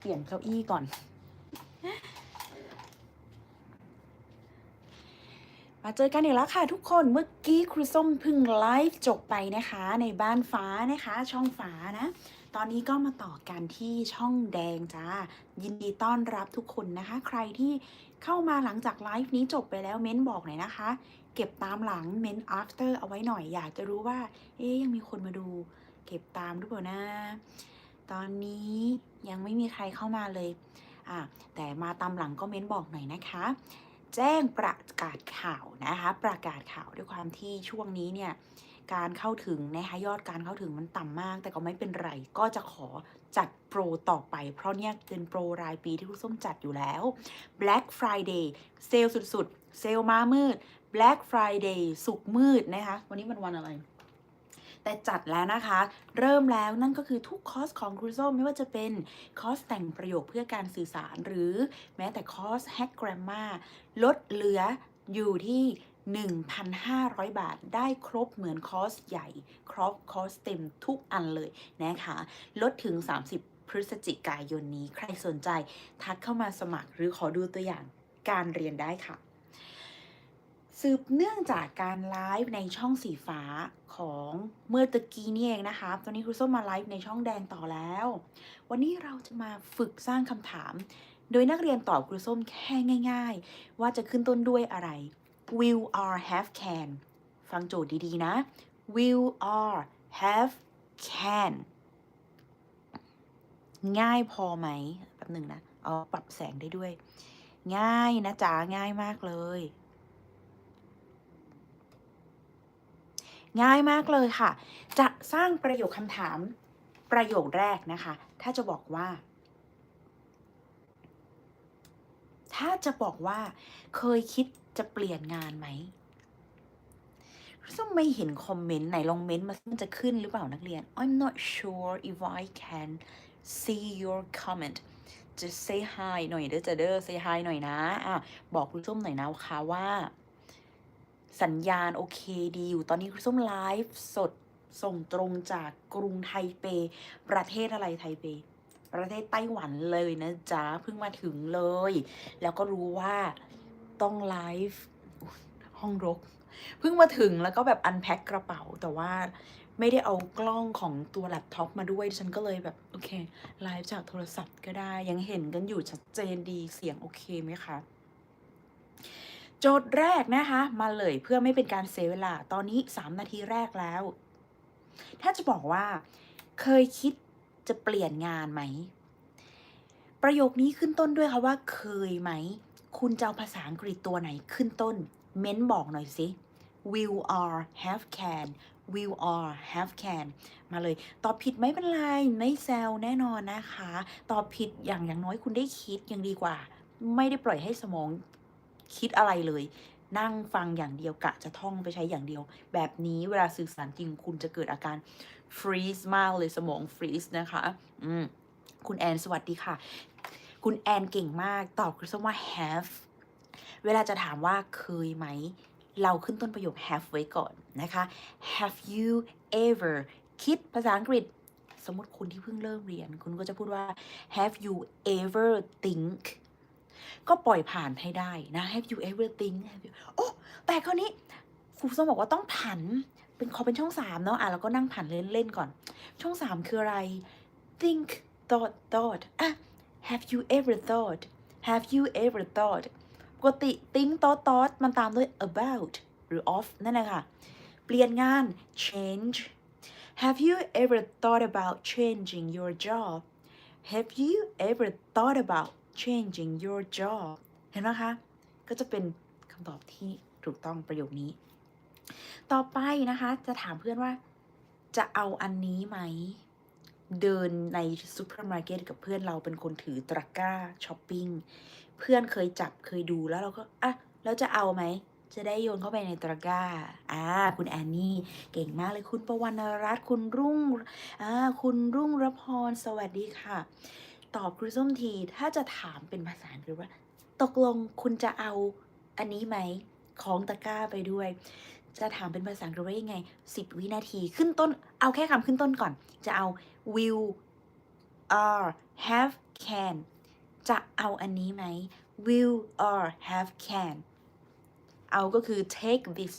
เปลี่ยนเก้าอี้ก่อน มาเจอกันอีกแล้วค่ะทุกคนเมื่อกี้ครูส้มพึ่งไลฟ์จบไปนะคะ ในบ้านฟ้านะคะ ช่องฟ้านะ ตอนนี้ก็มาต่อกันที่ช่องแดงจ้า ยินดีต้อนรับทุกคนนะคะ ใครที่เข้ามาหลังจากไลฟ์นี้จบไปแล้วเม้นบอกหน่อยนะคะ เก็บตามหลังเม้น after เอาไว้หน่อยอยากจะรู้ว่า เอ๊ยยังมีคนมาดู เก็บตามหรือเปล่านะ ตอนนี้ยังไม่มีใครเข้ามาเลยอะแต่มาตามหลังก็เม้นบอกหน่อยนะคะ แจ้งประกาศข่าวนะคะ ประกาศข่าวด้วยความที่ช่วงนี้เนี่ยการเข้าถึงนะคะยอดการเข้าถึงมันต่ำมาก แต่ก็ไม่เป็นไร ก็จะขอจัดโปรต่อไป เพราะเนี่ยเป็นโปรรายปีที่คุณส้มจัดอยู่แล้ว Black Friday เซลล์สุดๆ เซลล์มามืด Black Friday สุกมืดนะคะ วันนี้มันวันอะไร แต่จัดแล้วนะคะ เริ่มแล้วนั่นก็คือทุกคอร์สของครูส้มไม่ว่าจะเป็นคอร์สแต่งประโยคเพื่อการสื่อสาร หรือแม้แต่คอร์สแฮกกรมมาลดเหลืออยู่ที่1,500 บาทได้ครบเหมือนคอร์สใหญ่ ครบคอร์สเต็มทุกอันเลยนะคะ ลดถึง 30 พฤศจิกายนนี้ ใครสนใจทักเข้ามาสมัครหรือขอดูตัวอย่างการเรียนได้ค่ะ สืบเนื่องจากการไลฟ์ในช่องสีฟ้าของเมื่อตะกี้นี่เองนะคะ ตอนนี้ครูส้มมาไลฟ์ในช่องแดงต่อแล้ว วันนี้เราจะมาฝึกสร้างคำถาม โดยนักเรียนตอบครูส้มแค่ง่าย ๆ ว่าจะขึ้นต้นด้วยอะไร will are have can ฟังโจทย์ดีๆ นะ will are have can ง่ายพอไหมแป๊บหนึ่งนะเอาปรับแสงได้ด้วย ง่ายนะจ๊ะ ง่ายมากเลย ง่ายมากเลยค่ะ จะสร้างประโยคคำถามประโยคแรกนะคะ ถ้าจะบอกว่า ถ้าจะบอกว่า เคยคิดจะเปลี่ยนงานไหมซึ่งไม่เห็นคอมเมนต์ไหนลองเมนต์มามันจะขึ้นหรือเปล่านักเรียน I'm not sure if I can see your comment just say hi หน่อยเด้อจะเด้อ say hi หน่อยนะอะบอกคุณส้มหน่อยนะคะว่า สัญญาณโอเคดีอยู่ตอนนี้คุณส้มไลฟ์สดส่งตรงจากกรุงไทเป ประเทศอะไรไทเป ประเทศไต้หวันเลยนะจ๊ะ เพิ่งมาถึงเลย แล้วก็รู้ว่าต้องไลฟ์ห้องรก เพิ่งมาถึงแล้วก็แบบอันแพ็คกระเป๋าแต่ว่าไม่ได้เอากล้องของตัวแล็ปท็อปมาด้วย ฉันก็เลยแบบ โอเคไลฟ์จากโทรศัพท์ก็ได้ยังเห็นกันอยู่ชัดเจนดีเสียงโอเคไหมคะ โจทย์แรกนะคะ มาเลยเพื่อไม่เป็นการเสียเวลา ตอนนี้ 3 นาทีแรกแล้ว ถ้าจะบอกว่า เคยคิดจะเปลี่ยนงานไหม ประโยคนี้ขึ้นต้นด้วยค่ะว่า เคยไหม คุณจะเอาภาษาอังกฤษตัวไหนขึ้นต้น เม้นบอกหน่อยสิ will are have can will are have can มาเลย ตอบผิดไม่เป็นไร ไม่แซวแน่นอนนะคะ ตอบผิดอย่างอย่างน้อยคุณได้คิดยังดีกว่า ไม่ได้ปล่อยให้สมอง คิดอะไรเลย นั่งฟังอย่างเดียวกะจะท่องไปใช้อย่างเดียว แบบนี้เวลาสื่อสารจริงคุณจะเกิดอาการ freeze มากเลยสมอง freeze นะคะ อืมคุณแอนสวัสดีค่ะ คุณแอนเก่งมากตอบคือว่า have เวลาจะถามว่าเคยไหม เราขึ้นต้นประโยค have ไว้ก่อนนะคะ have you ever คิดภาษาอังกฤษ สมมติคุณที่เพิ่งเริ่มเรียน คุณก็จะพูดว่า have you ever think ก็ปล่อยผ่านให้ได้นะ have you ever think have you โอ้แต่คราวนี้ครูส้มบอกว่าต้องผัน เป็นขอเป็นช่องสามเนาะอะแล้วก็นั่งผันเล่นๆก่อน ช่องสามคืออะไร think thought thought อะ have you ever thought have you ever thought ปกติ think thought thought มันตามด้วย about หรือ of นั่นแหละค่ะ เปลี่ยนงาน change have you ever thought about changing your job have you ever thought about changing your job เห็นไหมคะ ก็จะเป็นคำตอบที่ถูกต้องประโยคนี้ ต่อไปนะคะ จะถามเพื่อนว่า จะเอาอันนี้ไหม เดินในซูเปอร์มาร์เก็ตกับเพื่อนเราเป็นคนถือตะกร้าช้อปปิ้ง เพื่อนเคยจับเคยดูแล้วเราก็ อะ แล้วจะเอาไหมจะได้โยนเข้าไปในตะกร้า อ่า คุณแอนนี่ เก่งมากเลย คุณประวรรณรัตน์ คุณรุ่ง อ่า คุณรุ่งรพร สวัสดีค่ะ ตอบครูส้มทีถ้าจะถามเป็นภาษาอังกฤษว่า ตกลงคุณจะเอาอันนี้ไหมของตะกร้าไปด้วย จะถามเป็นภาษาอังกฤษว่ายังไง 10 วินาทีขึ้นต้น เอาแค่คำขึ้นต้นก่อน จะเอา will are have can จะเอาอันนี้ไหม will or have can เอาก็คือ take this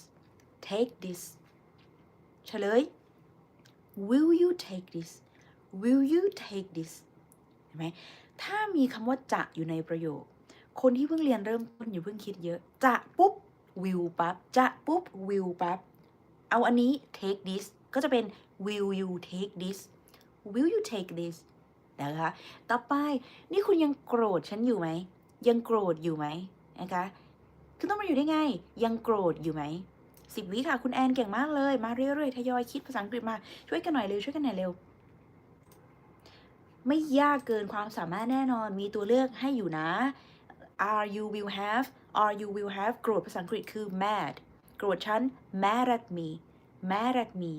take this เฉลย will you take this will you take this เห็นไหมถ้ามีคำว่าจะอยู่ในประโยค คนที่เพิ่งเรียนเริ่มต้นอยู่เพิ่งคิดเยอะ จะปุ๊บ will ปั๊บ จะปุ๊บ will ปั๊บ เอาอันนี้ take this ก็จะเป็น will you take this will you take this นะคะ ต่อไปนี่คุณยังโกรธฉันอยู่ไหม ยังโกรธอยู่ไหมนะคะ คือต้องมาอยู่ได้ไง ยังโกรธอยู่ไหมสิบวิค่ะ คุณแอนเก่งมากเลย มาเรื่อยๆ ทยอยคิดภาษาอังกฤษมา ช่วยกันหน่อยเร็ว ช่วยกันหน่อยเร็ว ไม่ยากเกินความสามารถแน่นอนมีตัวเลือกให้อยู่นะ are you will have are you will have โกรธภาษาอังกฤษคือ mad โกรธฉัน mad at me mad at me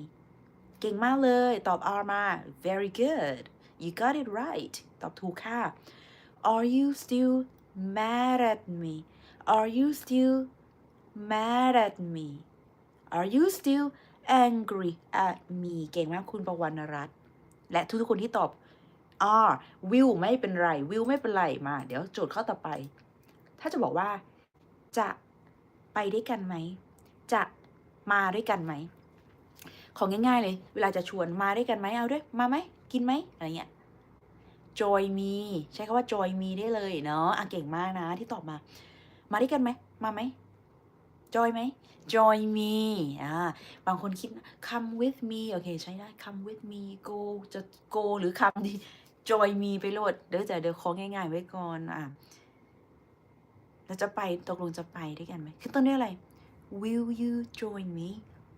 เก่งมากเลย ตอบ are มา very good you got it right ตอบถูกค่ะ are you still mad at me are you still mad at me are you still angry at me เก่งมากคุณประวรรณรัตน์และทุกๆคนที่ตอบ are will ไม่เป็นไร will ไม่เป็นไรมา เดี๋ยวโจทย์ข้อต่อไป ถ้าจะบอกว่า จะไปด้วยกันไหม จะมาด้วยกันไหม ของง่าย ๆ เลย เวลาจะชวนมาด้วยกันไหมเอาด้วย มาไหม กินไหมอะไรเงี้ย joy me ใช้คำว่า joy me ได้เลยเนาะอะเก่งมากนะที่ตอบมา มาด้วยกันไหม มาไหม joy ไหม joy me อ่า บางคนคิด come with me โอเค ใช้ได้ come with me go จะ go หรือ come ดี joy me ไปโหลด เดี๋ยวจะเดี๋ยวของง่ายๆ ไว้ก่อนอะแล้วจะไปตกลงจะไปด้วยกันไหมคือต้นด้วยอะไร will you join me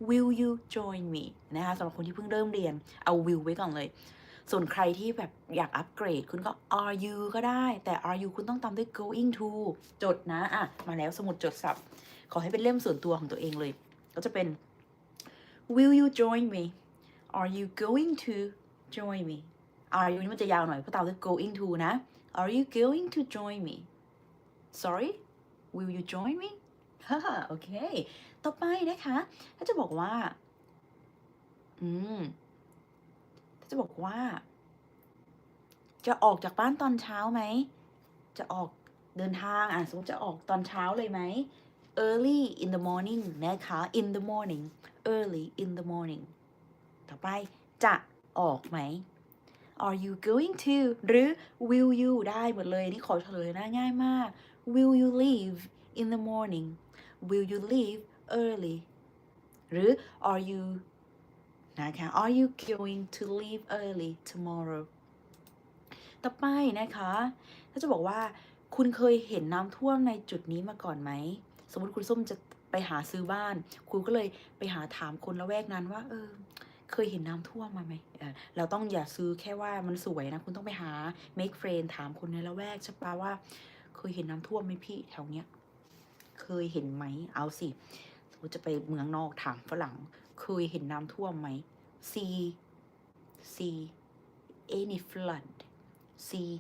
will you join me นะคะสำหรับคนที่เพิ่งเริ่มเรียนเอา will ไว้ก่อนเลย ส่วนใครที่แบบอยากอัปเกรด คุณก็ are you ก็ได้ แต่ are you คุณต้องตามด้วย going to จดนะอะมาแล้วสมุดจดสับ ขอให้เป็นเล่มส่วนตัวของตัวเองเลย ก็จะเป็น will you join me are you going to join me are you นี่มันจะยาวหน่อยเพราะเตามด้วย going to นะ are you going to join me sorry will you join me ฮ่าโอเค ต่อไปนะคะถ้าจะบอกว่า อืมถ้าจะบอกว่า จะออกจากบ้านตอนเช้าไหม จะออกเดินทางอะสมมติจะออกตอนเช้าเลยไหม early in the morning นะคะ in the morning early in the morning ต่อไปจะออกไหม are you going to หรือ will you ได้หมดเลย นี่ขอเฉลยนะง่ายมาก will you leave in the morning will you leave early หรือ are you นะคะ are you going to leave early tomorrow ต่อไปนะคะถ้าจะบอกว่าคุณเคยเห็นน้ำท่วมในจุดนี้มาก่อนไหม สมมติคุณส้มจะไปหาซื้อบ้าน คุณก็เลยไปหาถามคนละแวกนั้นว่า เออ เคยเห็นน้ำท่วมมาไหมเออเราต้องอย่าซื้อแค่ว่ามันสวยนะ คุณต้องไปหา make friend ถามคนในละแวกใช่ปะว่า เคยเห็นน้ำท่วมไหมพี่แถวเนี้ย เคยเห็นไหม เอาสิสมมติจะไปเมืองนอกถามฝรั่ง เคยเห็นน้ำท่วมไหม see see any flood see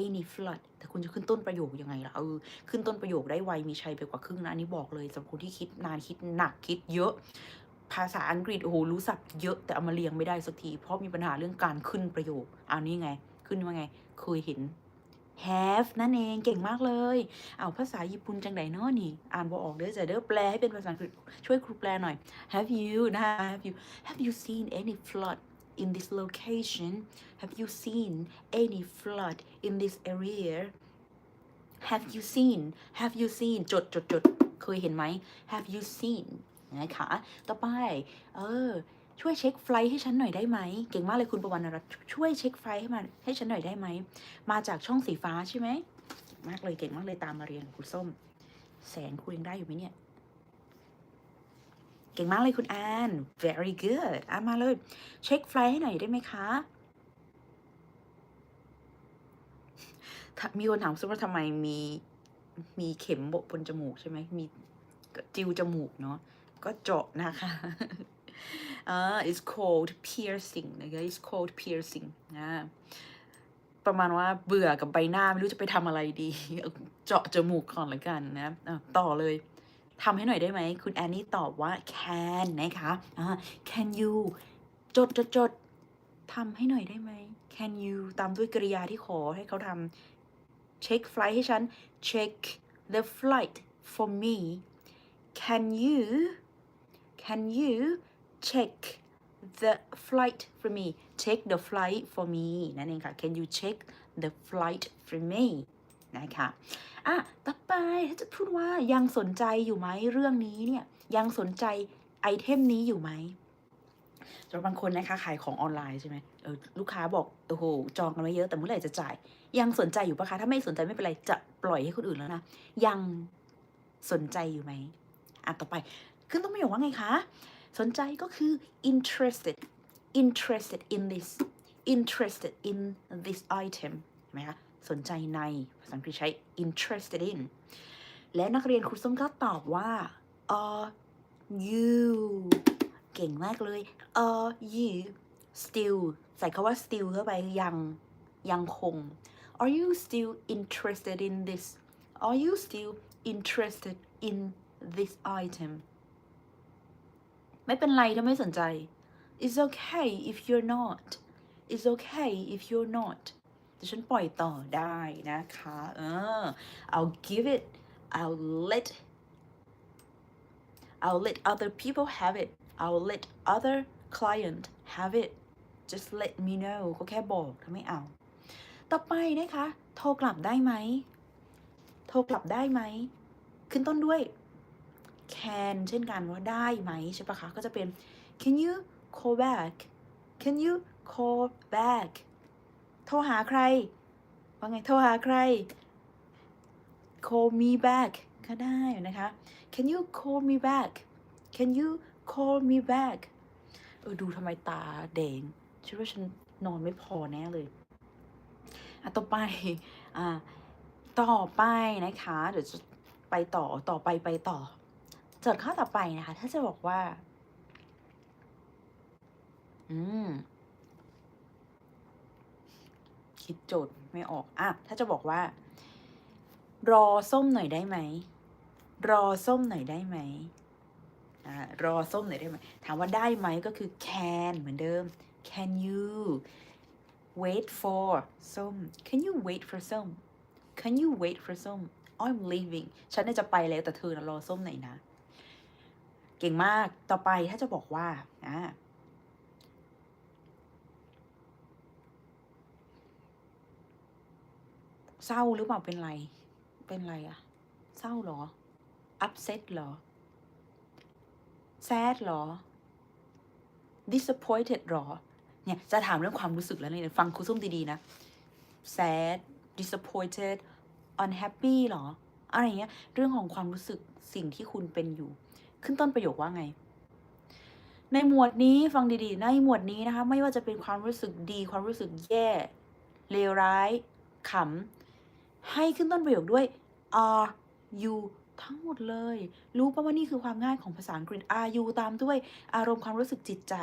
any flood แต่คุณจะขึ้นต้นประโยคยังไงล่ะเออขึ้นต้นประโยคได้ไวมีชัยไปกว่าครึ่งนะ อันนี้บอกเลยสำหรับคนที่คิดนานคิดหนักคิดเยอะ ภาษาอังกฤษโอ้โหรู้ศัพท์เยอะแต่เอามาเรียงไม่ได้สักที เพราะมีปัญหาเรื่องการขึ้นประโยคเอานี่ไง ขึ้นว่าไง เคยเห็น have นั่นเองเก่งมากเลย เอาภาษาญี่ปุ่นจังไดเนาะนี่ อ่านบ่ออกเด้อจะเด้อแปลให้เป็นภาษาอังกฤษช่วยครูแปลหน่อย have you นะ have you have you seen any flood in this location have you seen any flood in this area have you seen have you seen จดจดจดเคยเห็นไหม have you seen นะคะ ต่อไป เออ ช่วยเช็คไฟล์ให้ฉันหน่อยได้ไหม เก่งมากเลยคุณประวันรัตช่วยเช็คไฟล์ให้มาให้ฉันหน่อยได้ไหม มาจากช่องสีฟ้าใช่ไหมเก่งมากเลยเก่งมากเลยตามมาเรียนคุณส้ม แสงคุณยังได้อยู่ไหมเนี่ย เก่งมากเลยคุณแอน very good อะมาเลย เช็คไฟล์ให้หน่อยได้ไหมคะมีคนถามซึ่งว่าทำไมมีมีเข็มบนจมูกใช่ไหมมี จิวจมูกเนาะ ก็เจาะนะคะอ่า it's called piercing นะคะ it's called piercing นะประมาณว่าเบื่อกับใบหน้า ไม่รู้จะไปทำอะไรดี เจาะจมูกก่อนละกันนะะต่อเลยทำให้หน่อยได้ไหม คุณแอนนี่ตอบว่า can นะคะอ่า can you จดจดจดทำให้หน่อยได้ไหม can you ตามด้วยกริยาที่ขอให้เขาทำ check flight ให้ฉัน check the flight for me can you can you check the flight for me check the flight for me นั่นเองค่ะ can you check the flight for me นะคะอะต่อไปถ้าจะพูดว่ายังสนใจอยู่ไหมเรื่องนี้เนี่ยยังสนใจไอเทมนี้อยู่ไหมสำหรับบางคนนะคะขายของออนไลน์ใช่ไหมเออลูกค้าบอกโอ้โหจองกันไว้เยอะแต่เมื่อไหร่จะจ่าย ยังสนใจอยู่ปะคะถ้าไม่สนใจไม่เป็นไรจะปล่อยให้คนอื่นแล้วนะยังสนใจอยู่ไหมอะต่อไป ขึ้นต้องประโยคว่าไงคะ สนใจก็คือ interested interested in this interested in this item เห็นไหมคะสนใจในภาษาอังกฤษใช้ interested in และนักเรียนครูส้มก็ตอบว่า are you เก่งมากเลย are you still ใส่คาว่า still เข้าไปยังยังคง are you still interested in this are you still interested in this item ไม่เป็นไรถ้าไม่สนใจ it's okay if you're not it's okay if you're not แต่ฉันปล่อยต่อได้นะคะ เออ I'll give it I'll let I'll let other people have it I'll let other client have it just let me know ก็แค่บอกถ้าไม่เอา ต่อไปนะคะ โทรกลับได้ไหม โทรกลับได้ไหม ขึ้นต้นด้วย can เช่นกันว่าได้ไหมใช่ปะคะก็จะเป็น can you call back can you call back โทรหาใคร ว่าไง โทรหาใคร call me back ก็ได้นะคะ can you call me back can you call me back เออดูทำไมตาแดงฉันว่าฉันนอนไม่พอแน่เลยอะต่อไปอ่าต่อไปนะคะ เดี๋ยวจะไปต่อต่อไปไปต่อ จทย์ข้อต่อไปนะคะ ถ้าจะบอกว่า อืม คิดโจทย์ไม่ออกอะถ้าจะบอกว่า รอส้มหน่อยได้ไหม รอส้มหน่อยได้ไหมอ่ารอส้มหน่อยได้ไหม ถามว่าได้ไหมก็คือ can เหมือนเดิม can you wait for ส้ม can you wait for ส้ม can you wait for ส้ม I'm leaving ฉันน่าจะไปแล้วแต่เธอนะรอส้มหน่อยนะ เก่งมากต่อไปถ้าจะบอกว่าอ่าเศร้าหรือเปล่าเป็นไร เป็นไรอะเศร้าเหรอ upset เหรอ sad เหรอ disappointed เหรอ เนี่ย จะถามเรื่องความรู้สึกแล้วเนี่ยฟังครูส้มดีๆนะ sad disappointed unhappy เหรอ อะไรเงี้ย เรื่องของความรู้สึกสิ่งที่คุณเป็นอยู่ ขึ้นต้นประโยคว่าไง ในหมวดนี้ฟังดีๆ ในหมวดนี้นะคะ ไม่ว่าจะเป็นความรู้สึกดี ความรู้สึกแย่ เลวร้าย ขำ ให้ขึ้นต้นประโยคด้วย are you ทั้งหมดเลย รู้ป่ะว่านี่คือความง่ายของภาษาอังกฤษ are you ตามด้วยอารมณ์ความรู้สึกจิตใจ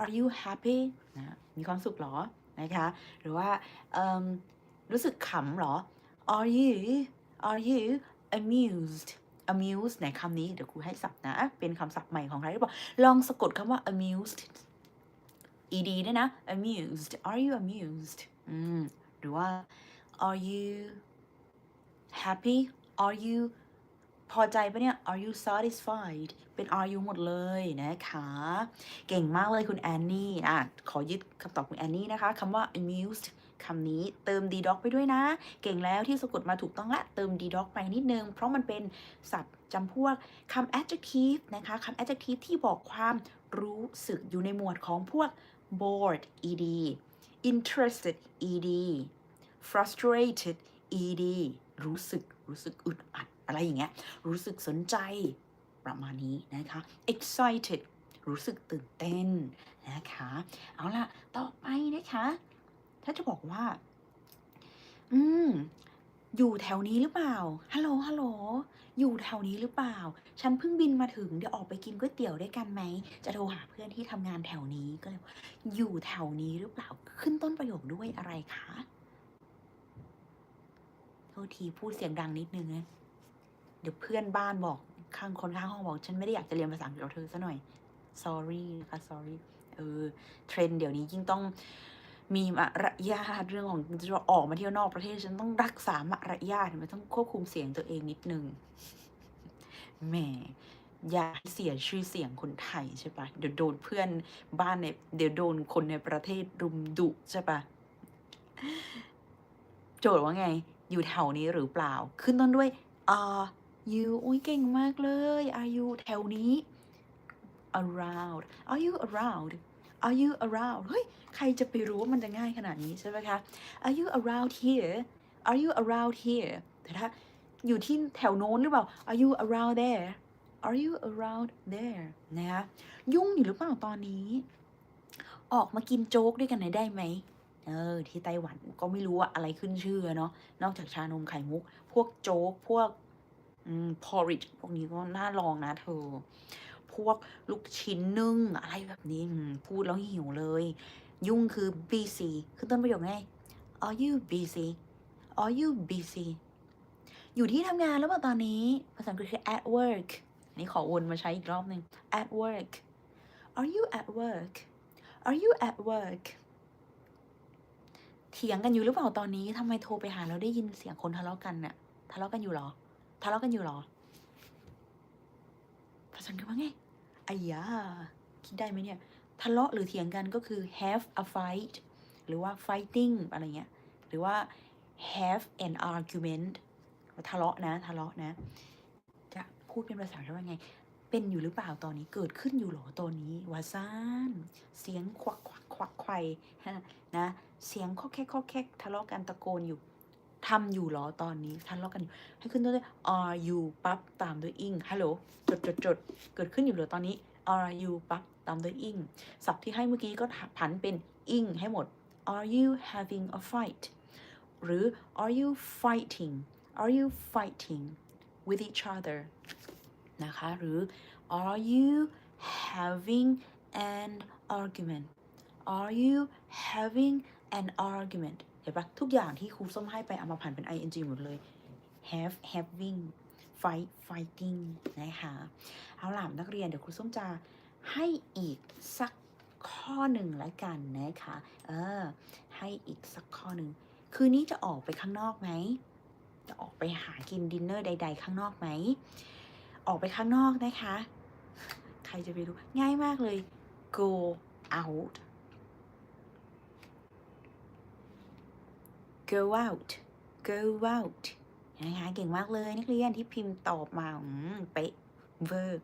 are you happy นะมีความสุขหรอ นะคะ หรือว่ารู้สึกขำหรอ are you are you amused amused ในคำนี้เดี๋ยวครูให้ศัพท์นะ เป็นคำศัพท์ใหม่ของใครหรือเปล่าลองสะกดคำว่า amused ed ด้วยนะ amused are you amused อืมหรือว่า are you happy are you พอใจปะเนี่ย are you satisfied เป็น are you หมดเลยนะคะ เก่งมากเลยคุณแอนนี่อะขอยึดคำตอบคุณแอนนี่นะคะคำว่า amused คำนี้เติม d doc ไปด้วยนะ เก่งแล้วที่สะกดมาถูกต้องละเติม d doc ไปนิดนึง เพราะมันเป็นศัพท์จำพวกคำ adjective นะคะคำ adjective ที่บอกความรู้สึกอยู่ในหมวดของพวก bored ed interested ed frustrated ed รู้สึกรู้สึกอึดอัด อะไรอย่างเงี้ยรู้สึกสนใจประมาณนี้นะคะ excited รู้สึกตื่นเต้นนะคะ เอาล่ะ ต่อไปนะคะ ถ้าจะบอกว่า อืม อยู่แถวนี้หรือเปล่า ฮัลโหล ฮัลโหล อยู่แถวนี้หรือเปล่า ฉันเพิ่งบินมาถึง เดี๋ยวออกไปกินก๋วยเตี๋ยวด้วยกันไหม จะโทรหาเพื่อนที่ทำงานแถวนี้ก็เลยอยู่แถวนี้หรือเปล่า ขึ้นต้นประโยคด้วยอะไรคะ โทษทีพูดเสียงดังนิดนึงนะ เดี๋ยวเพื่อนบ้านบอกข้างคนข้างห้องบอก ฉันไม่ได้อยากจะเรียนภาษาอังกฤษกับเธอซะหน่อย sorry นะคะ sorry เออ เทรนเดี๋ยวนี้ยิ่งต้อง มีมารยาทเรื่องของจะออกมาเที่ยวนอกประเทศฉันต้องรักษามารยาทเห็นต้องควบคุมเสียงตัวเองนิดนึงแหมอย่าเสียชื่อเสียงคนไทยใช่ปะเดี๋ยวโดนเพื่อนบ้านในเดี๋ยวโดนคนในประเทศรุมดุใช่ปะโจทย์ว่าไง อยู่แถวนี้หรือเปล่า ขึ้นต้นด้วย are you อุ้ยเก่งมากเลย are you แถวนี้ around are you around are you around เฮ้ย ใครจะไปรู้ว่ามันจะง่ายขนาดนี้ใช่ไหมคะ are you around here are you around here แต่ถ้าอยู่ที่แถวโน้นหรือเปล่า are you around there are you around there นะคะยุ่งอยู่หรือเปล่าตอนนี้ ออกมากินโจ๊กด้วยกันหน่อยได้ไหมเออที่ไต้หวันก็ไม่รู้ว่าอะไรขึ้นชื่อเนาะนอกจากชานมไข่มุก พวกโจ๊ก พวกอืม porridge พวกนี้ก็น่าลองนะเธอ พวกลูกชิ้นนึ่งอะไรแบบนี้พูดแล้วหิวเลย ยุ่งคือ busy คือต้นประโยคไง are you busy are you busy อยู่ที่ทำงานแล้วเปล่าตอนนี้ ภาษาอังกฤษคือ at work อันนี่ขอวนมาใช้อีกรอบหนึ่ง at work are you at work are you at work เถียงกันอยู่หรือเปล่าตอนนี้ทำไมโทรไปหาแล้วได้ยินเสียงคนทะเลาะกันน่ะทะเลาะกันอยู่หรอทะเลาะกันอยู่หรอภาษาอังกฤษว่าไง อายาคิดได้ไหมเนี่ย ทะเลาะหรือเถียงกันก็คือ have a fight หรือว่า fighting อะไรเงี้ย หรือว่า have an argument ทะเลาะนะ ทะเลาะนะ จะพูดเป็นภาษาได้ว่าไง เป็นอยู่หรือเปล่าตอนนี้ เกิดขึ้นอยู่หรอตอนนี้วาซานเสียงควักควักควักไขวฮะนะ เสียงข้อแคกข้อแคกทะเลาะกันตะโกนอยู่ ทำอยู่เหรอตอนนี้ทะเลาะกันอยู่ให้ขึ้นต้นด้วย are you ปั๊บตามด้วย ing ฮัลโหลจดจดจดเกิดขึ้นอยู่เหรอตอนนี้ are you ปั๊บตามด้วย ing ศัพท์ที่ให้เมื่อกี้ก็ผันเป็น ing ให้หมด are you having a fight หรือ are you fighting are you fighting with each other นะคะ หรือ are you having an argument are you having an argument เห็นปะทุกอย่างที่ครูส้มให้ไปเอามาผ่านเป็น ing หมดเลย have having fight fighting นะคะ เอาล่ะนักเรียนเดี๋ยวครูส้มจะให้อีกสักข้อหนึ่งแล้วกันนะคะ เออ ให้อีกสักข้อหนึ่ง คืนนี้จะออกไปข้างนอกไหม จะออกไปหากินดินเนอร์ใด ๆ ข้างนอกไหม ออกไปข้างนอกนะคะ ใครจะไปรู้ ง่ายมากเลย go out go out go out นะคะเก่งมากเลยนักเรียนที่พิมพ์ตอบมาอืมเป๊ะเวอร์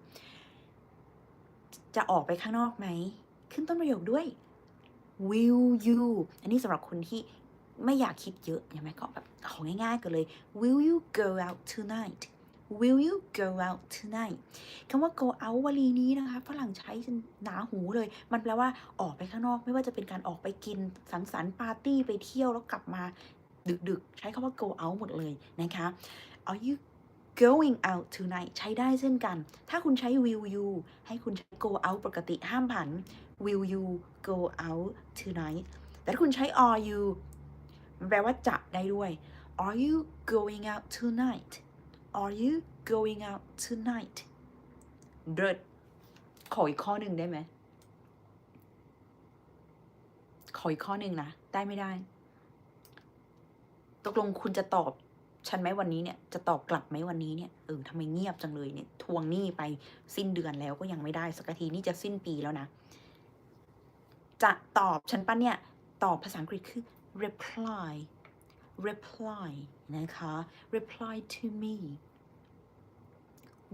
จะออกไปข้างนอกไหม ขึ้นต้นประโยคด้วย will you อันนี้สำหรับคนที่ไม่อยากคิดเยอะใช่ไหมก็แบบของง่ายๆกันเลย will you go out tonight will you go out tonight คำว่า go out วลีนี้นะคะฝรั่งใช้หนาหูเลย มันแปลว่าออกไปข้างนอก ไม่ว่าจะเป็นการออกไปกิน สังสรรค์ปาร์ตี้ไปเที่ยวแล้วกลับมาดึกๆ ใช้คำว่า go out หมดเลยนะคะ are you going out tonight ใช้ได้เช่นกัน ถ้าคุณใช้ will you ให้คุณใช้ go out ปกติห้ามผัน will you go out tonight แต่ถ้าคุณใช้ are you แปลว่าจะได้ด้วย are you going out tonight are you going out tonight เดิดขออีกข้อหนึ่งได้ไหม ขออีกข้อหนึ่งนะ ได้ไม่ได้ ตกลงคุณจะตอบฉันไหมวันนี้เนี่ย จะตอบกลับไหมวันนี้เนี่ย เออทำไมเงียบจังเลยเนี่ย ทวงหนี้ไปสิ้นเดือนแล้วก็ยังไม่ได้ สักทีนี่จะสิ้นปีแล้วนะ จะตอบฉันปะเนี่ย ตอบภาษาอังกฤษคือ reply reply นะคะ reply to me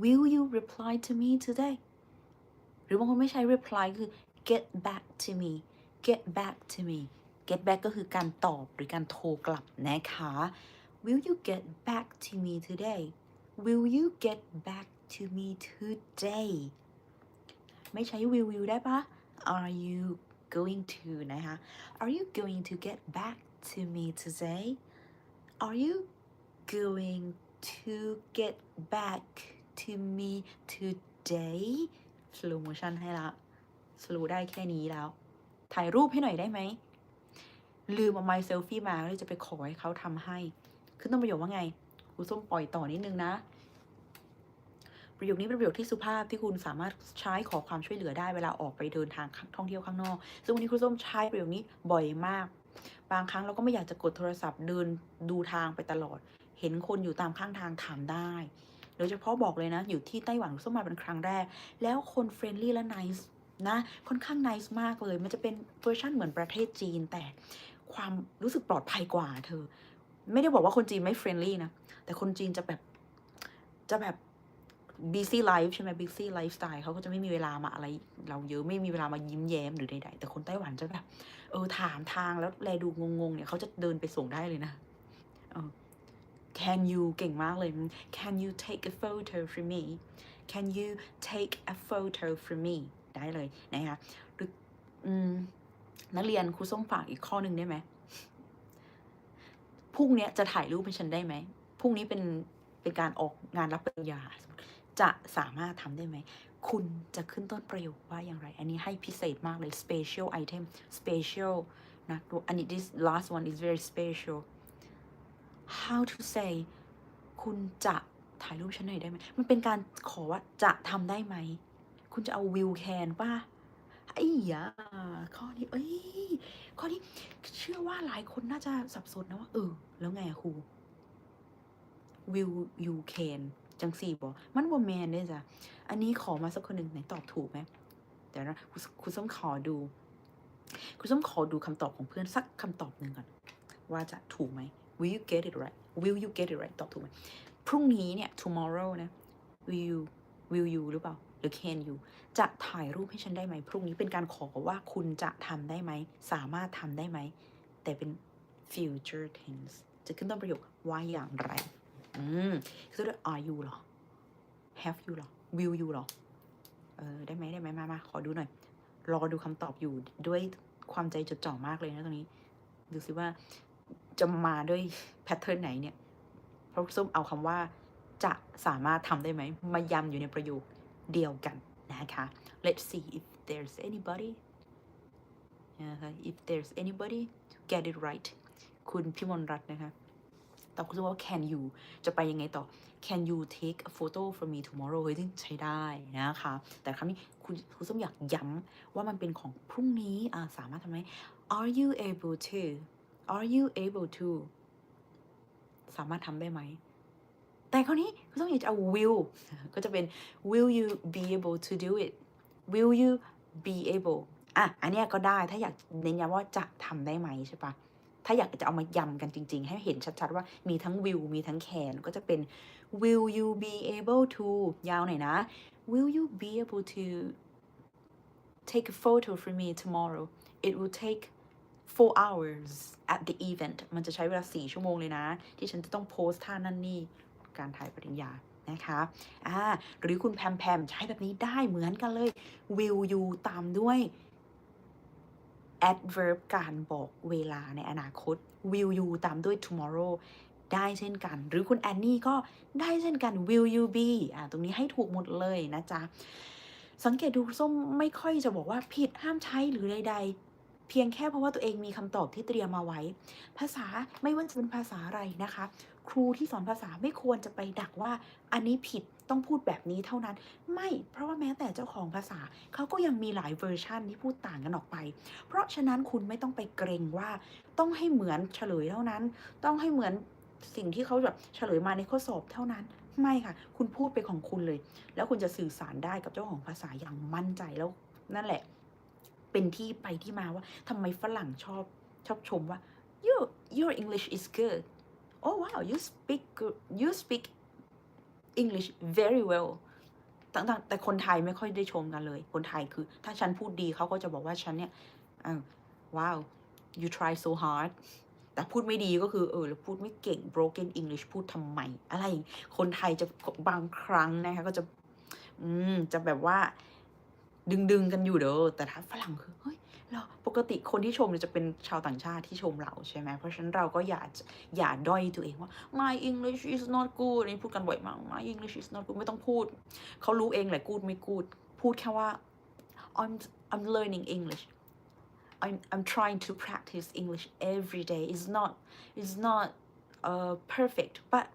will you reply to me today หรือบางคนไม่ใช้ reply คือ get back to me get back to me get back ก็คือการตอบหรือการโทรกลับนะคะ will you get back to me today will you get back to me today ไม่ใช้ will you ได้ปะ are you going to นะคะ are you going to get back to me today are you going to get back to me today slow motion ให้ละ slow ได้แค่นี้แล้ว ถ่ายรูปให้หน่อยได้ไหม ลืมเอาไมเซลฟี่มาเลยจะไปขอให้เขาทำให้ขึ้นต้นประโยคว่าไงครูส้มปล่อยต่อนิดนึงนะ ประโยคนี้เป็นประโยคที่สุภาพที่คุณสามารถใช้ขอความช่วยเหลือได้เวลาออกไปเดินทางท่องเที่ยวข้างนอก ซึ่งวันนี้ครูส้มใช้ประโยคนี้บ่อยมาก บางครั้งเราก็ไม่อยากจะกดโทรศัพท์เดินดูทางไปตลอด เห็นคนอยู่ตามข้างทางถามได้ โดยเฉพาะบอกเลยนะ อยู่ที่ไต้หวันส้มมาเป็นครั้งแรก แล้วคนเฟรนลี่และ nice นะค่อนข้าง nice มากเลย มันจะเป็นเวอร์ชันเหมือนประเทศจีน แต่ความรู้สึกปลอดภัยกว่าเธอ ไม่ได้บอกว่าคนจีนไม่เฟรนลี่นะ แต่คนจีนจะแบบจะแบบ busy life ใช่ไหม busy lifestyle เขาก็จะไม่มีเวลามาอะไร เราเยอะไม่มีเวลามายิ้มแย้มหรือใดๆแต่คนไต้หวันจะแบบเออถามทางแล้วแลดูงงๆเนี่ยเขาจะเดินไปส่งได้เลยนะเออ can you เก่งมากเลย can you take a photo for me can you take a photo for me ได้เลยนะคะหรืออืมนักเรียนครูส้มฝากอีกข้อหนึ่งได้ไหมพรุ่งนี้จะถ่ายรูปให้ฉันได้ไหมพรุ่งนี้เป็นเป็นการออกงานรับปริญญา จะสามารถทำได้ไหม คุณจะขึ้นต้นประโยคว่าอย่างไร อันนี้ให้พิเศษมากเลย special item special นะอันนี้ this last one is very special how to say คุณจะถ่ายรูปฉันหน่อยได้ไหม มันเป็นการขอว่าจะทำได้ไหม คุณจะเอา will can ป่ะไอ้ยาข้อนี้ เอ้ย ข้อนี้ เชื่อว่าหลายคนน่าจะสับสนนะว่า เออ แล้วไงอะครู will you can จังสี่บอกมันบ่แมนเด้จ้ะอันนี้ขอมาสักคนหนึ่งไหนตอบถูกไหมเดี๋ยวนะคุณส้มขอดู คุณส้มขอดูคำตอบของเพื่อนสักคำตอบหนึ่งก่อน ว่าจะถูกไหม will you get it right will you get it right ตอบถูกไหมพรุ่งนี้เนี่ย tomorrow นะ will you will you หรือเปล่าหรือ can you จะถ่ายรูปให้ฉันได้ไหม พรุ่งนี้เป็นการขอว่าคุณจะทำได้ไหม สามารถทำได้ไหม แต่เป็น future tense จะขึ้นต้นประโยคว่าอย่างไร อืมคือด้วย are you หรอ have you หรอ will you หรอ เออ ได้ไหมได้ไหมมามาขอดูหน่อย รอดูคำตอบอยู่ด้วยความใจจดจ่อมากเลยนะตรงนี้ ดูสิว่าจะมาด้วยแพทเทิร์นไหนเนี่ย เพราะส้มเอาคำว่าจะสามารถทำได้ไหม มาย้ำอยู่ในประโยคเดียวกันนะคะ let's see if there's anybody นะคะ if there's anybody to get it right คุณพิมลรัตน์นะคะ ตอบคุณส้มว่า can you จะไปยังไงต่อ can you take a photo for me tomorrow เฮ้ยใช้ได้นะคะ แต่ครั้งนี้คุณคุณส้มอยากย้ำว่ามันเป็นของพรุ่งนี้อ่าสามารถทำไหม are you able to are you able to สามารถทำได้ไหม แต่คราวนี้คุณส้มอยากจะเอา will ก็จะเป็น will you be able to do it will you be able อะ อันนี้ก็ได้ถ้าอยากเน้นย้ำว่าจะทำได้ไหมใช่ปะ ถ้าอยากจะเอามายำกันจริง ๆ ให้เห็นชัดๆว่ามีทั้ง will มีทั้ง can ก็จะเป็น will you be able to ยาวหน่อยนะ will you be able to take a photo for me tomorrow it will take four hours at the event มันจะใช้เวลา 4 ชั่วโมงเลยนะ ที่ฉันจะต้องโพสท่านั่นนี่การถ่ายปริญญานะคะอ่าหรือคุณแพมแพมใช้แบบนี้ได้เหมือนกันเลย will you ตามด้วย adverb การบอกเวลาในอนาคต will you ตามด้วย tomorrow ได้เช่นกัน หรือคุณแอนนี่ก็ได้เช่นกัน will you be อ่าตรงนี้ให้ถูกหมดเลยนะจ๊ะ สังเกตดูส้มไม่ค่อยจะบอกว่าผิดห้ามใช้หรือใด ๆ เพียงแค่เพราะว่าตัวเองมีคำตอบที่เตรียมมาไว้ ภาษาไม่ว่าจะเป็นภาษาอะไรนะคะ ครูที่สอนภาษาไม่ควรจะไปดักว่า อันนี้ผิดต้องพูดแบบนี้เท่านั้น ไม่เพราะว่าแม้แต่เจ้าของภาษาเขาก็ยังมีหลายเวอร์ชันที่พูดต่างกันออกไป เพราะฉะนั้นคุณไม่ต้องไปเกรงว่า ต้องให้เหมือนเฉลยเท่านั้น ต้องให้เหมือนสิ่งที่เขาแบบเฉลยมาในข้อสอบเท่านั้นไม่ค่ะ คุณพูดไปของคุณเลย แล้วคุณจะสื่อสารได้กับเจ้าของภาษาอย่างมั่นใจแล้ว นั่นแหละ เป็นที่ไปที่มาว่าทำไมฝรั่งชอบชอบชมว่า you your English is good oh wow you speak you speak English very well ต่างๆแต่คนไทยไม่ค่อยได้ชมกันเลย คนไทยคือ ถ้าฉันพูดดีเขาก็จะบอกว่าฉันเนี่ยอ้าวว้าว you try so hard แต่พูดไม่ดีก็คือเออแล้วพูดไม่เก่ง broken English พูดทำไม อะไร คนไทยจะบางครั้งนะคะก็จะ อืม จะแบบว่า ดึงดึงกันอยู่เด้อแต่ถ้าฝรั่งคือเฮ้ย เราปกติคนที่ชมเนี่ยจะเป็นชาวต่างชาติที่ชมเราใช่ไหมเพราะฉะนั้นเราก็อย่าอย่าด้อยตัวเองว่า my English is not good นี่พูดกันบ่อยมาก my English is not good ไม่ต้องพูด เขารู้เองแหละ good ไม่ good พูดแค่ว่า I'm I'm learning English I'm I'm trying to practice English every day it's not it's not uh perfect but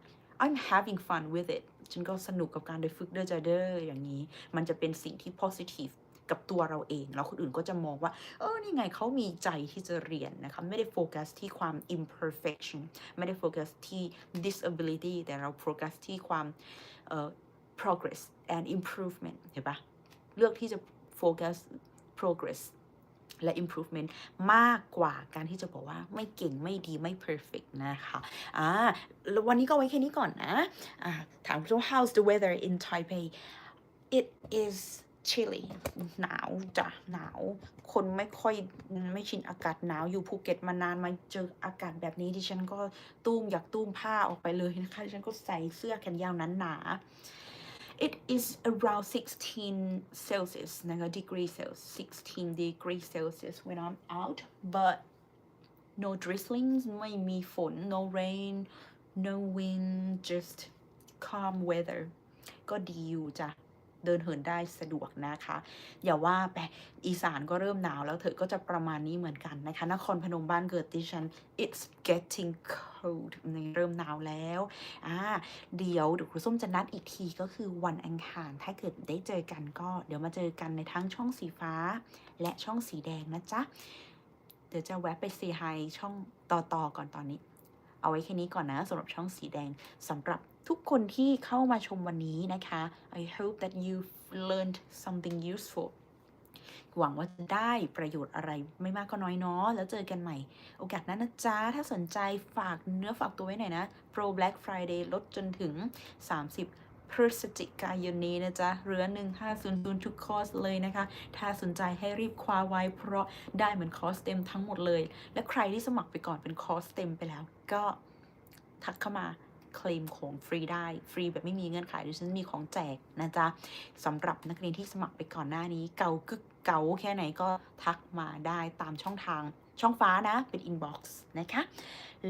I'm having fun with it ฉันก็สนุกกับการได้ฝึกเดอร์จเดอร์อย่างนี้ มันจะเป็นสิ่งที่ positive กับตัวเราเอง แล้วคนอื่นก็จะมองว่า เออ นี่ไงเขามีใจที่จะเรียนนะคะ ไม่ได้โฟกัสที่ความ imperfection ไม่ได้โฟกัสที่ disability แต่เราโฟกัสที่ความเอ่อ progress and improvement เห็นปะเลือกที่จะโฟกัส progress และ improvement มากกว่าการที่จะบอกว่าไม่เก่งไม่ดีไม่ perfect นะคะอ่าวันนี้ก็ไว้แค่นี้ก่อนนะอ่าถามว่า how's the weather in Taipei it is chilly หนาวจ้ะหนาว คนไม่ค่อยไม่ชินอากาศหนาวอยู่ภูเก็ตมานานมาเจออากาศแบบนี้ดิฉันก็ตุ้มอยากตุ้มผ้าออกไปเลยนะคะดิฉันก็ใส่เสื้อแขนยาวนั้นหนา it is around 16 Celsius นะคะ degree Celsius 16 degree Celsius when I'm out but no drizzlings ไม่มีฝน no rain no wind just calm weather ก็ดีอยู่จ้ะ เดินเหินได้สะดวกนะคะ อย่าว่าไปอีสานก็เริ่มหนาวแล้วเถอะก็จะประมาณนี้เหมือนกันนะคะ นครพนมบ้านเกิดดิฉัน it's getting cold ในเริ่มหนาวแล้วอ่าเดี๋ยวเดี๋ยวครูส้มจะนัดอีกทีก็คือวันอังคาร ถ้าเกิดได้เจอกันก็เดี๋ยวมาเจอกันในทั้งช่องสีฟ้า และช่องสีแดงนะจ๊ะ เดี๋ยวจะแวะไปเซฮายช่องต่อต่อก่อนตอนนี้ เอาไว้แค่นี้ก่อนนะสำหรับช่องสีแดงสำหรับ ทุกคนที่เข้ามาชมวันนี้นะคะ I hope that you learned something useful หวังว่าจะได้ประโยชน์อะไรไม่มากก็น้อยเนาะแล้วเจอกันใหม่ โอกาสหนั้นนะจ๊ะ ถ้าสนใจฝากเนื้อฝากตัวไว้หน่อยนะ Pro Black Friday ลดจนถึง 30 พฤศจิกายนนี้นะจ๊ะเหลือ1500 ทุกคอร์สเลยนะคะ ถ้าสนใจให้รีบคว้าไว้ เพราะได้เหมือนคอร์สเต็มทั้งหมดเลย และใครที่สมัครไปก่อนเป็นคอร์สเต็มไปแล้ว ก็ทักเข้ามา เคลมของฟรีได้ ฟรีแบบไม่มีเงื่อนไขดิฉันมีของแจกนะจ๊ะสำหรับนักเรียนที่สมัครไปก่อนหน้านี้ เก่ากึกเก่าแค่ไหนก็ทักมาได้ตามช่องทางช่องฟ้านะเป็นอินบ็อกซ์นะคะ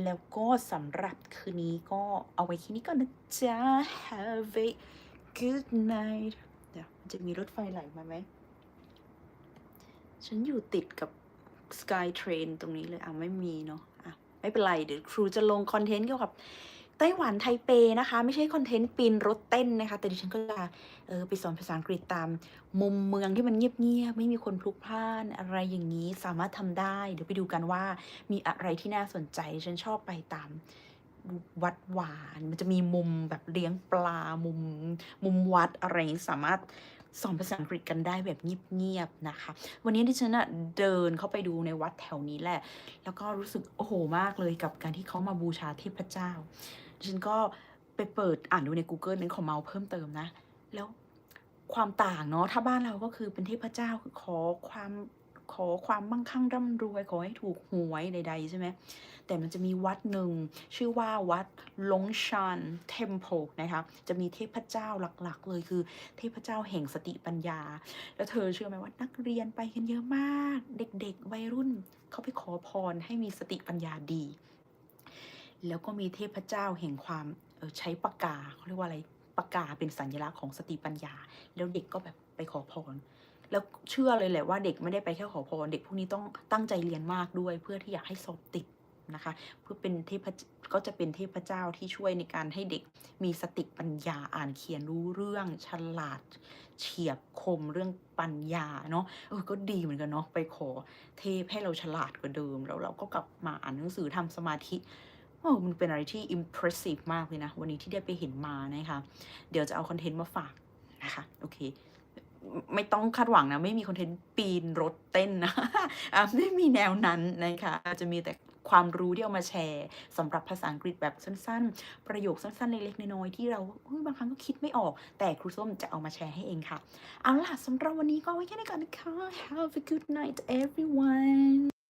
แล้วก็สำหรับคืนนี้ก็เอาไว้แค่นี้ก่อนนะจ๊ะ Have a good night เดี๋ยวจะมีรถไฟไหลมาไหม ฉันอยู่ติดกับ Sky Train ตรงนี้เลยอะไม่มีเนาะอะไม่เป็นไร เดี๋ยวครูจะลงคอนเทนต์เกี่ยวกับ ไต้หวันไทเปนะคะ ไม่ใช่คอนเทนต์ปีนรถเต้นนะคะ แต่ดิฉันก็จะเออไปสอนภาษาอังกฤษตาม มุมเมืองที่มันเงียบๆไม่มีคนพลุกพล่านอะไรอย่างนี้สามารถทำได้ เดี๋ยวไปดูกันว่ามีอะไรที่น่าสนใจฉันชอบไปตามวัดหวานมันจะมีมุมแบบเลี้ยงปลามุม มุมวัดอะไรสามารถสอนภาษาอังกฤษกันได้แบบเงียบๆนะคะ วันนี้ที่ฉันอะเดินเข้าไปดูในวัดแถวนี้แหละ แล้วก็รู้สึกโอ้โหมากเลยกับการที่เขามาบูชาเทพเจ้า ฉันก็ไปเปิดอ่านดูใน Google นั้นของเมาเพิ่มเติมนะ แล้วความต่างเนาะถ้าบ้านเราก็คือเป็นเทพเจ้าคือขอความขอความมั่งคั่งร่ำรวย ขอให้ถูกหวยใด ๆ ใช่ไหม แต่มันจะมีวัดหนึ่ง ชื่อว่าวัดลงชันเทมเพลนะคะ จะมีเทพเจ้าหลักๆ เลยคือ เทพเจ้าแห่งสติปัญญา แล้วเธอเชื่อไหมว่านักเรียนไปกันเยอะมาก เด็กๆ วัยรุ่นเขาไปขอพรให้มีสติปัญญาดี แล้วก็มีเทพเจ้าแห่งความใช้ปากกาเขาเรียกว่าอะไรปากกาเป็นสัญลักษณ์ของสติปัญญา แล้วเด็กก็แบบไปขอพร แล้วเชื่อเลยแหละว่าเด็กไม่ได้ไปแค่ขอพร เด็กพวกนี้ต้องตั้งใจเรียนมากด้วย เพื่อที่อยากให้สอบติดนะคะ เพื่อเป็นเทพเจก็จะเป็นเทพเจ้าที่ช่วยในการให้เด็กมีสติปัญญาอ่านเขียนรู้เรื่องฉลาด เฉียบคมเรื่องปัญญาเนาะเออก็ดีเหมือนกันเนาะไปขอเทพให้เราฉลาดกว่าเดิมแล้วเราก็กลับมาอ่านหนังสือทำสมาธิ โอ้มันเป็นอะไรที่ impressive มากเลยนะ วันนี้ที่ได้ไปเห็นมานะคะ เดี๋ยวจะเอาคอนเทนต์มาฝากนะคะ โอเค ไม่ต้องคาดหวังนะ ไม่มีคอนเทนต์ปีนรถเต้นนะะไม่มีแนวนั้นนะคะจะมีแต่ความรู้ที่เอามาแชร์สำหรับภาษาอังกฤษแบบสั้น ๆ ประโยคสั้นๆเล็กๆน้อยๆที่เราบางครั้งก็คิดไม่ออก แต่ครูส้มจะเอามาแชร์ให้เองค่ะ เอาล่ะสำหรับวันนี้ก็ไว้แค่นี้ก่อนนะคะ Have a good night everyone